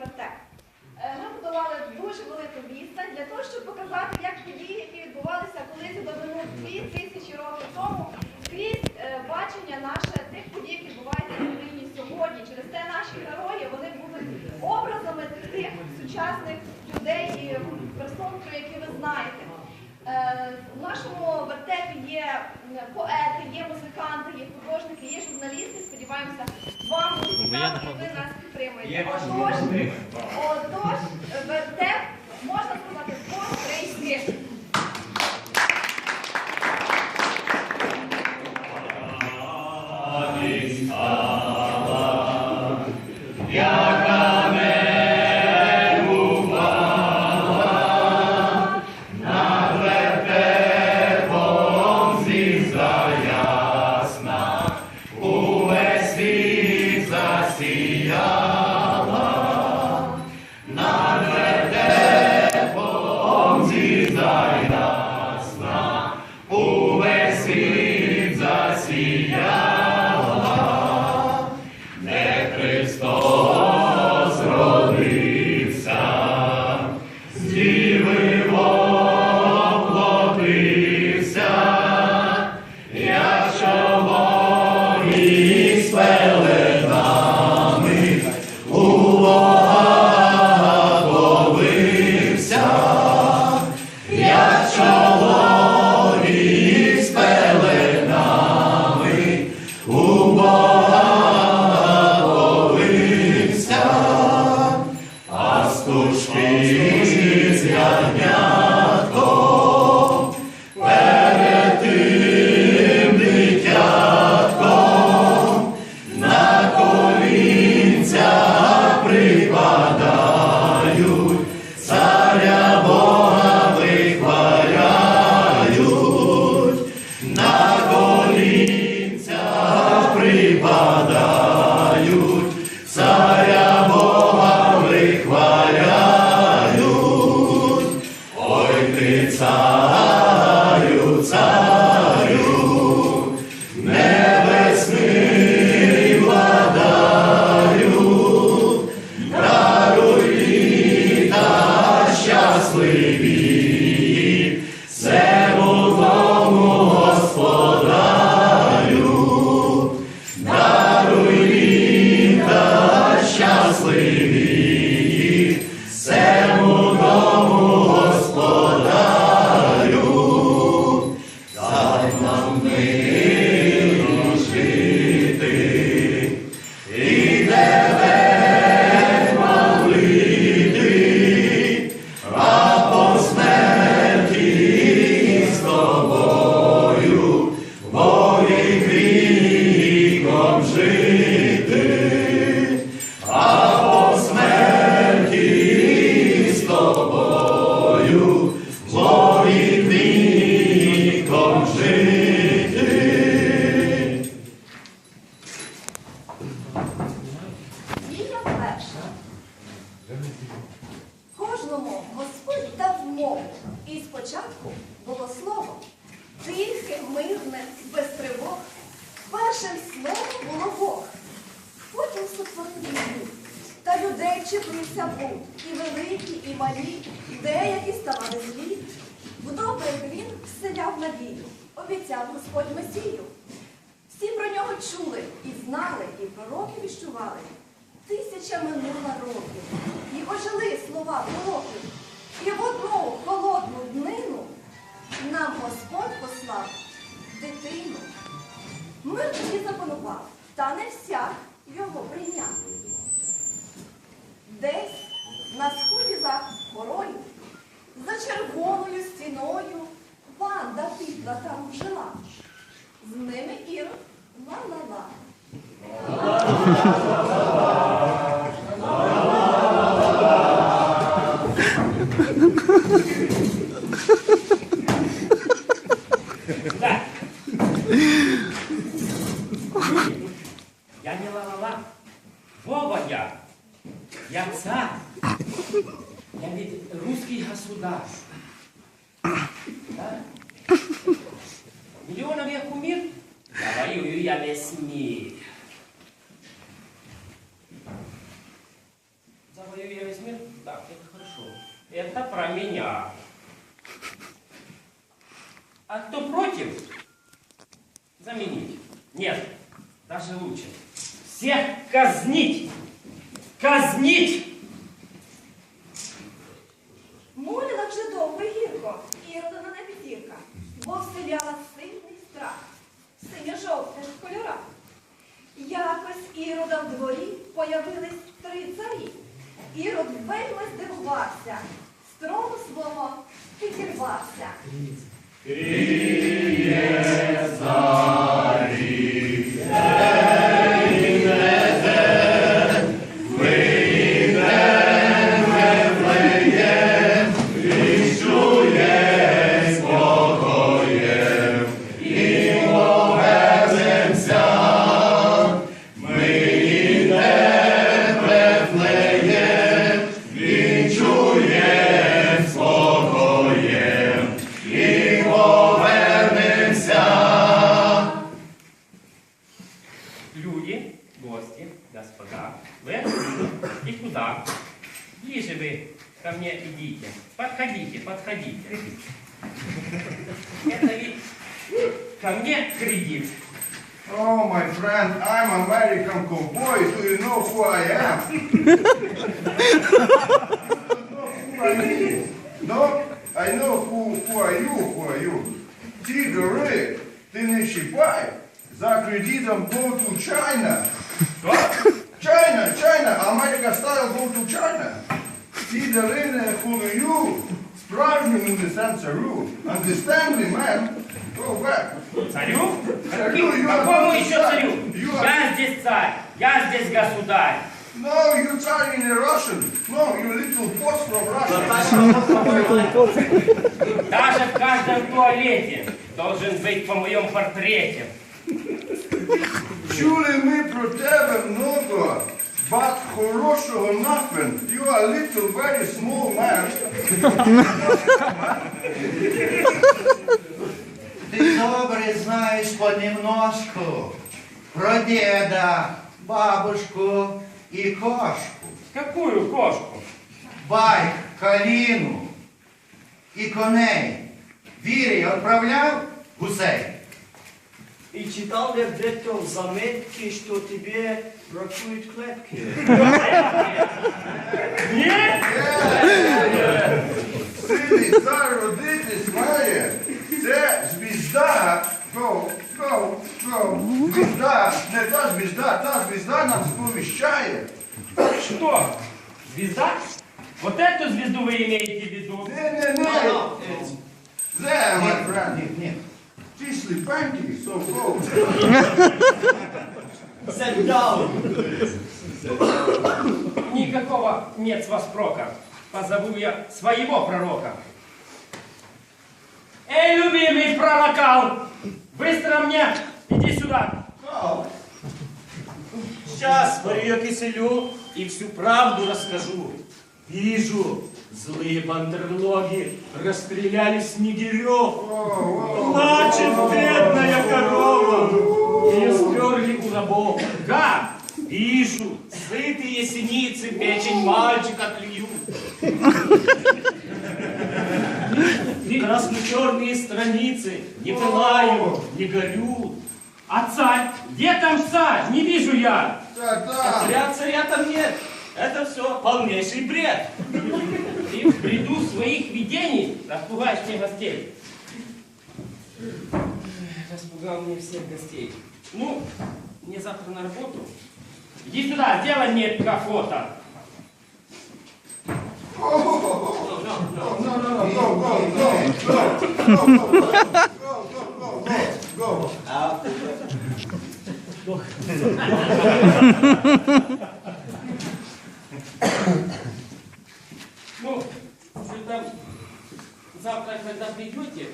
вертеп. Е, Ми будували дуже велике місце для того, щоб показати, як події, які відбувалися колись давно дві тисячі років тому, крізь е, бачення наше тих подій, які відбуваються в Україні сьогодні. Через те наші герої вони були образами тих сучасних людей і персон, про які ви знаєте. Е, У нашому вертепі є поети, є музиканти, є художники, є журналісти. Сподіваємося, вам буде цікаво і ви нас підтримуєте. Отож, отож, вертеп пророки віщували. Тисяча минула років, і ожили слова пророків. І в одну холодну днину нам Господь послав дитину. Мир тоді запанував, та не всяк його прийняв. Десь на сході за горою, за червоною стіною, Ванда підла там жила. З ними Ірод ла-ла-ла. Je suis. А кто против? Заменить. Нет, даже лучше. Всех казнить! Казнить! Муліна вже довго й гірко, не підірка, бо вселяла сильний страх, синьо-жовтих кольорах. Якось ірода в дворі появились три царі. Ірод вельми здивувався, з трону свого підірвався. Yeah. Гости, господа, вы отсюда куда? Ближе вы ко мне идите. Подходите, подходите. Это ведь ко мне кредит. Oh, my friend, I'm American cowboy. Do you know who I am? you know who I am? No, I know who, who are you, who are you. Ти говори, ти не щипай. За кредитом go to China. China, China, America style go to China. Ті дарини хулию, справжньому несем царю. Understand me, man? Go back. Царю? Царю, Какому еще царю? You are- Я здесь царь, я здесь государь. No, you are in Russian. No, you little boss from Russia. Даже в каждом туалете должен быть по моем портрете. Чули ми про тебе много, but хорошого nothing. You are a little very small man. Ти добре знаєш понемножку про деда, бабушку і кошку, Какую кошку? байк, каліну і коней. Вірі відправляв гусей. И читал я где-то в заметке, что тебе бракуют клепки. Нет? Сильний цар родитись має. Це звізда. Go, go, go. Звізда, не та звізда, та звізда нам сповіщає. Что? Звезда? Вот эту звезду вы имеете в виду? Не, не, не. There, my friend. Ні, ні. Ті сліпенькі, so go. Sit down. Никакого нет с вас прока. Позову я своего пророка. Эй, любимый пророкал! Быстро мне иди сюда. Сейчас свою киселю и всю правду расскажу. Вижу, злые бандерлоги расстреляли снегирев. Плачет бедная корова. Ее сперли у рабов. Как? Вижу, сытые синицы печень мальчика клюют. Красно-черные страницы не пылают, не горют. А царь? Где там царь? Не вижу я. Так, так. Царя царя там нет. Это все полнейший бред. Ты в бреду своих видений распугаешь мне гостей. Распугал мне всех гостей. Ну, мне завтра на работу. Иди сюда, сделай мне фото. No, no, go, Ну, вы там завтра, когда придете,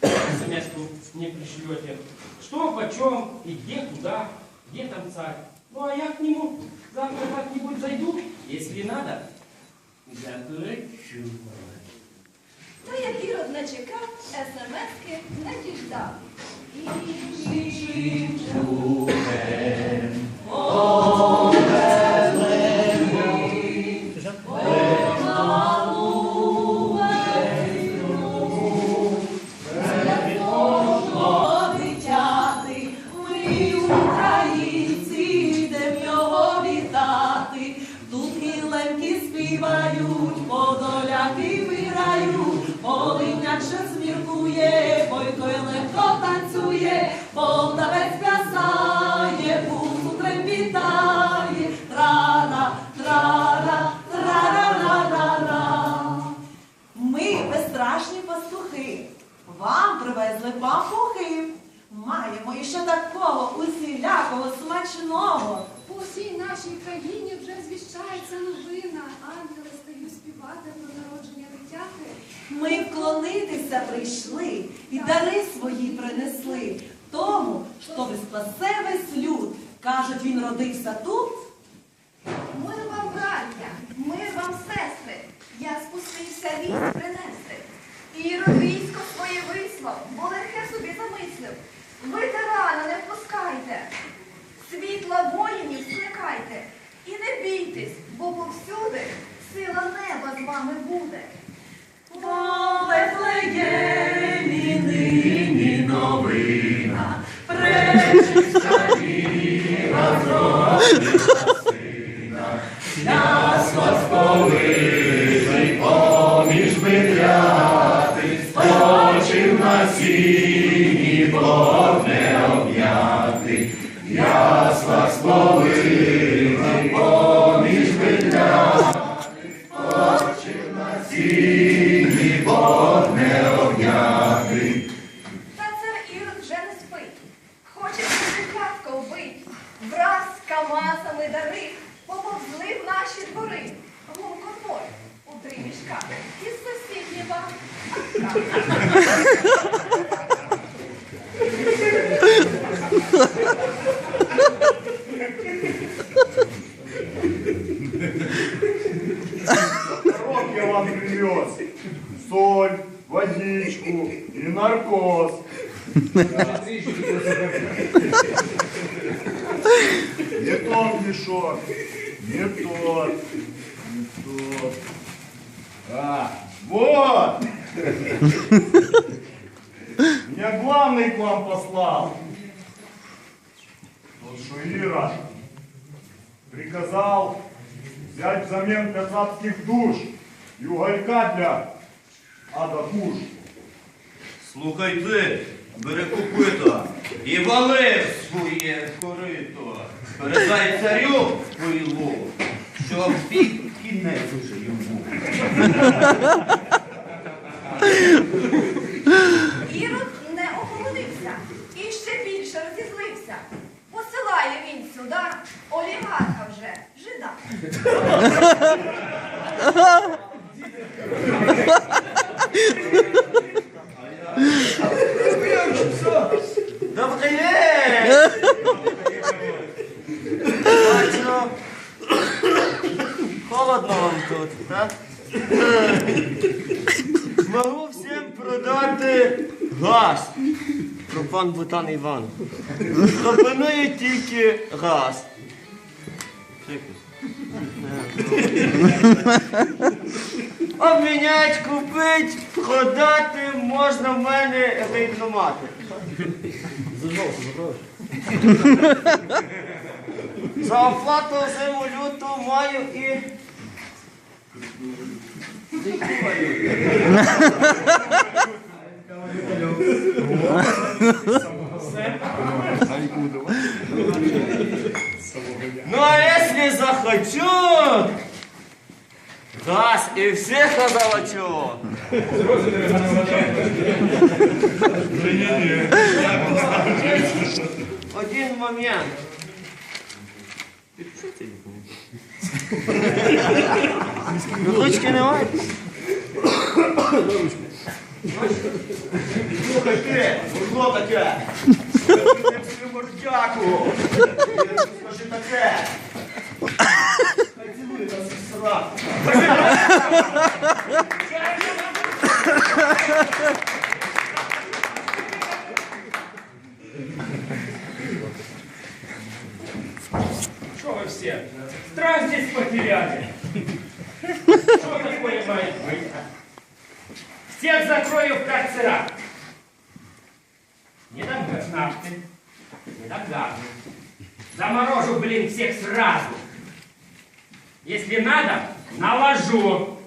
смс мне пришлете, что, почем, и где, куда, где там царь. Ну, а я к нему завтра как-нибудь зайду, если надо. Заплачу. Та як ірод не чекав, смски не діждав. І Ой, такого усілякого смачного. По всій нашій країні вже звіщається новина. Ангели стають співати про народження дитяти. Ми вклонитися прийшли і дари свої принесли. Тому, що спасе весь люд. Кажуть, він родився тут. Мир вам, браття, мир вам, сестри. Я спустився вість принести. І військо своє вислав, бо легке собі замислив. Ветерана не світла воїнів скликайте. І не бійтесь, бо повсюди сила неба з вами буде. Камасами дари поповзли в наші двори. Гумкотвор у три мішка. Із сусіднього. Рок я вам привез. Соль, водичку и наркоз. Не мешок, не тот, не тот. А, вот! Меня главный к вам послал. Тот, что Ира приказал взять взамен казацких душ и уголька для ада куш. Слухай ти, бери копито і вали в своє корито. Передай царю поїлу, щоб бік кінець уже йому. Ірод не охолодився і ще більше розізлився. Посилає він сюди олігарха вже, жида. Добрий день! Бачу, холодно вам тут, так? Могу всім продати газ. Пропан Бутан Іван. Пропоную тільки газ. Обмінять, купить, продати можна в мене рейдномати. За оплату зиму люту маю і. Ну а если захочу, газ и всех озолочу. Один момент. Підпишіться Ну, Ручки немає? Слухай ти, що таке? Мордяку. Скажи таке. Хай цілує нас сраку. Если надо, наложу.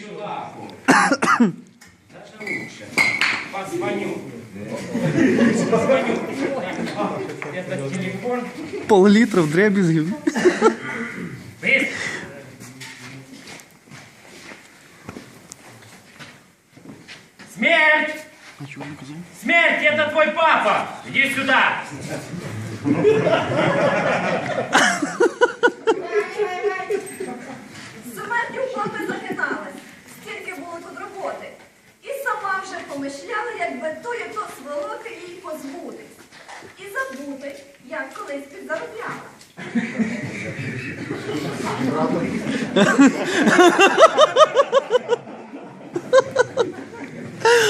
Сюда. Даже лучше. Позвоню. Позвоню. Так, Это телефон. Пол-літра в дребізгів. Быстро. Смерть! Смерть, это твой папа! Иди сюда! Смертю папи захиналась, стільки було тут роботи. І сама вже помишляла, якби то і то сволоки їй позбутись. І забути, як колись підзаробляла.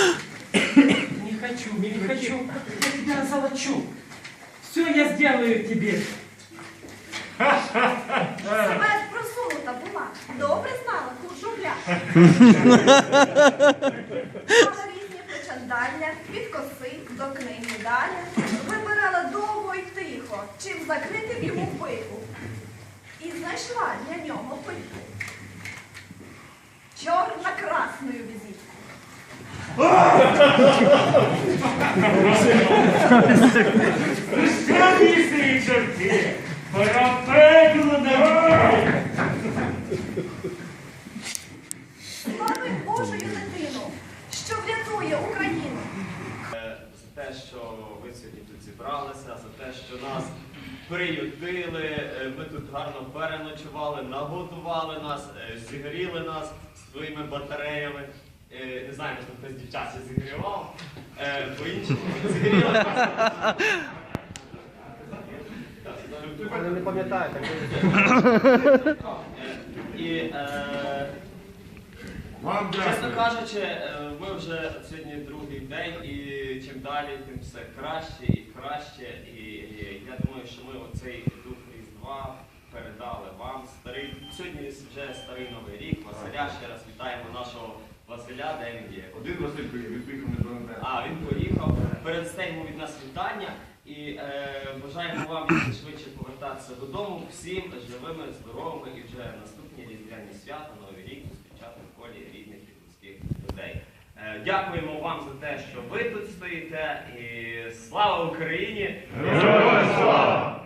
Не хочу, не хочу. Я тебя золочу. Все я сделаю тебе. Смерть просунута була, добре знала куржугля. Мала різні причандання, від коси до книги далі. Вибирала довго й тихо, чим закрити йому пику. І знайшла для нього пику. Чорно-красною візитку. Промисли, черти! Пора пекло давай! Слави Божою дитину, що Україну. Е, за те, що ви сьогодні тут зібралися, за те, що нас приютили, е, ми тут гарно переночували, нагодували нас, е, зігріли нас своїми батареями. Не знаю, може хтось дівчат ще зігрівав, бо інші зігріли нас. Не пам'ятаю, так І Вам Чесно дякую. кажучи, е, ми вже сьогодні другий день, і чим далі, тим все краще і краще. І, я думаю, що ми оцей дух Різдва передали вам. Старий сьогодні вже старий новий рік. Василя ще раз вітаємо нашого Василя, де він є. Один Василь приїхав, він приїхав не мене. А, він поїхав. Передасте йому від нас вітання і е, бажаємо вам швидше повертатися додому всім живими, здоровими і вже наступні різдвяні свята, Новий рік Е, дякуємо вам за те, що ви тут стоїте. І слава Україні! Героям слава!